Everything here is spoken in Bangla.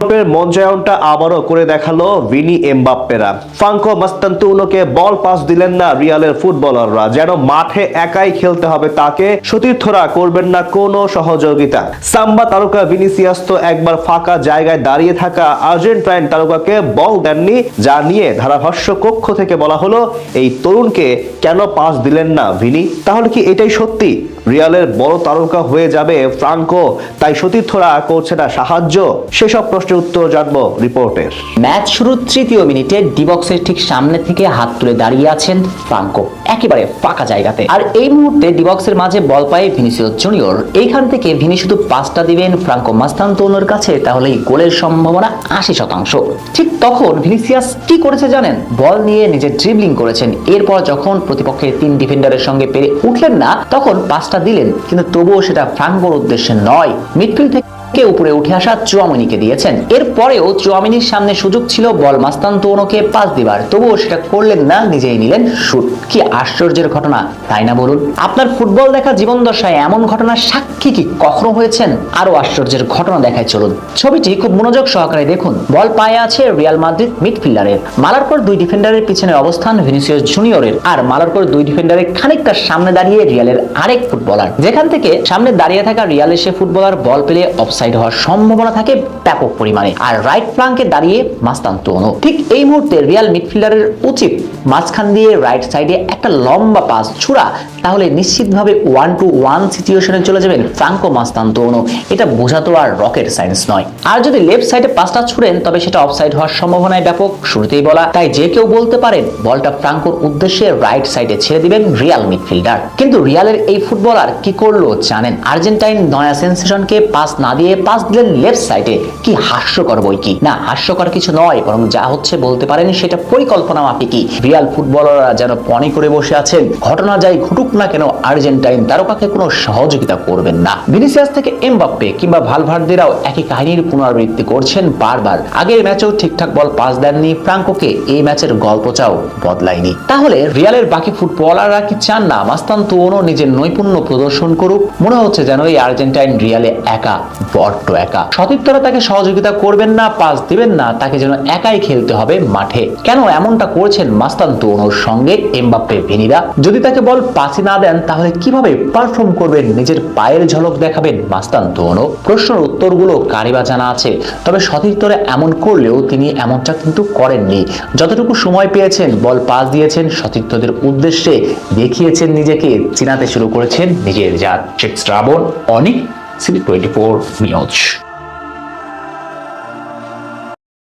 ইউরোপের মঞ্চায়নটা আবারও করে দেখাল ভিনি এমবাপ্পেরা। ফ্রাঙ্কো মাস্তান্তুনোকে বল পাস দিলেন না রিয়ালের ফুটবলাররা। যেন মাঠে একাই খেলতে হবে তাকে, সতীর্থরা করবেন না কোনো সহযোগিতা। সাম্বা তারকা ভিনিসিয়াস তো একবার ফাঁকা জায়গায় দাঁড়িয়ে থাকা আর্জেন্টাইন তারকাকে বল দেননি, যা নিয়ে ধারাভাষ্য কক্ষ থেকে বলা হলো, এই তরুণকে কেন পাস দিলেন না ভিনি? তাহলে কি এটাই সত্যি? রিয়ালের বড় তারকা হয়ে যাবে ফ্রাঙ্কো, তাই সতীর্থরা করছে না সাহায্য? সেসব প্রশ্নের উত্তর জানব রিপোর্টের। ম্যাচ শুরুর তৃতীয় মিনিটে ডিবক্সের ঠিক সামনে থেকে হাত তুলে দাঁড়িয়ে আছেন ফ্রাঙ্কো, একেবারে ফাঁকা জায়গাতে। আর এই মুহূর্তে ডিবক্সের মাঝে বল পায় ভিনিসিয়াস জুনিয়র। এইখান থেকে ভিনি শুধু পাসটা দিবেন ফ্রাঙ্কো মাস্তান্তোনোর কাছে তাহলে গোলের সম্ভাবনা আশি শতাংশ। ঠিক তখন ভিনিসিয়াস কি করেছে জানেন? বল নিয়ে নিজে ড্রিবলিং করেছেন। এরপর যখন প্রতিপক্ষের তিন ডিফেন্ডারের সঙ্গে পেরে উঠলেন না, তখন পাঁচটা দিলেন। কিন্তু তবুও সেটা ফ্রাঙ্কোর উদ্দেশ্যে নয়। মিডফিল্ড থেকে কে উপরে উঠে আসা চুয়ামিনিকে দিয়েছেন। এরপরেও চুয়ামিনির সামনে সুযোগ ছিল বল মাস্তান্তোনোকে পাস দিবার। তবুও সেটা করলেন না, নিজেই নিলেন শুট। কি আশ্চর্যের ঘটনা, তাই না বলুন? আপনার ফুটবল দেখা জীবন দশায় এমন ঘটনার সাক্ষী কি কখনো হয়েছেন? আরও আশ্চর্যের ঘটনা দেখায় চলুন। ছবিটি খুব মনোযোগ সহকারে দেখুন। বল পায়ে আছে রিয়াল মাদ্রিদ মিডফিল্ডারের। মালার পর দুই ডিফেন্ডারের পিছনে অবস্থান ভিনিসিয়াস জুনিয়রের। আর মালার পর দুই ডিফেন্ডারের খানিকটা সামনে দাঁড়িয়ে রিয়ালের আরেক ফুটবলার। যেখান থেকে সামনে দাঁড়িয়ে থাকা রিয়ালের সে ফুটবলার বল পেলে অফসাইড হওয়ার সম্ভাবনা থাকে ব্যাপক পরিমাণে। আর রাইট ফ্লাঙ্কে দাঁড়িয়ে মাস্তান্তোনো ঠিক এই মুহূর্তে রিয়াল মিডফিল্ডারের উচিত মাঝখান দিয়ে রাইট সাইডে একটা লম্বা পাস ছুড়া, তাহলে নিশ্চিতভাবে ওয়ান টু ওয়ান সিচুয়েশনে চলে যাবেন ফ্রাঙ্কো মাস্তান্তোনো এটা বোঝা তো আর রকেট সায়েন্স নয়। আর যদি লেফট সাইডে পাসটা ছুড়েন, তবে সেটা অফসাইড হওয়ার সম্ভাবনায় ব্যাপক, শুরুতেই বলা, তাই যে কেউ বলতে পারেন বলটা ফ্রাঙ্কোর উদ্দেশ্যে রাইট সাইডে ছেড়ে দিবেন রিয়াল মিডফিল্ডার কিন্তু রিয়ালের এই ফুটবলার কি করল জানেন? আর্জেন্টাইন নয়া সেন্সেশনকে পাস না দিয়ে পাস দিলেন লেফট সাইডে কি হাস্যকর বই কি? না, হাস্যকর কিছু নয়, বরং যা হচ্ছে বলতে পারেন সেটা পরিকল্পনা মাফিকই। রিয়াল ফুটবলাররা যেন পনি করে বসে আছেন, ঘটনা যাই ঘটুক না কেন আর্জেন্টাইন তারকাকে কোনো সহযোগিতা করবেন না। ভিনিসিয়াস থেকে এমবাপ্পে কিংবা ভালভার্দেরাও একই কাহিনীর পুনরাবৃত্তি করছেন বারবার। আগের ম্যাচেও ঠিকঠাক বল পাস দেননি ফ্রাঙ্কোকে, এই ম্যাচের গল্পটাও বদলায়নি। তাহলে রিয়ালের বাকি ফুটবলাররা কি চান না? মাস্তান তুয়নো নিজের নৈপুণ্য প্রদর্শন করুক। মনে হচ্ছে যেন এই আর্জেন্টাইন রিয়ালে একা বড্ড একা। সতীর্থরা তাকে সহযোগিতা করবেন না, পাস দিবেন না, তাকে যেন একাই খেলতে হবে মাঠে। কেন এমনটা করছেন মাস্তান তুয়নোর সঙ্গে এমবাপ্পে ভিনিরা? যদি তাকে বল পাসি না দেন, তাহলে কীভাবে পারফর্ম করবেন, নিজের পায়ের ঝলক দেখাবেন মাস্তান তুয়নো প্রশ্নের উত্তরগুলো কারিবা জানা আছে, তবে সতীর্থরা এমন করলেও তিনি এমনটা কিন্তু করেননি। যতটুকু সময় পেয়েছেন, বল পাস দিয়েছেন, সতীর্থদের উদ্দেশ্যে দেখিয়েছেন নিজেকে, চিনাতে শুরু করেছেন নিজের জাত। Srabon, Anik CB twenty four news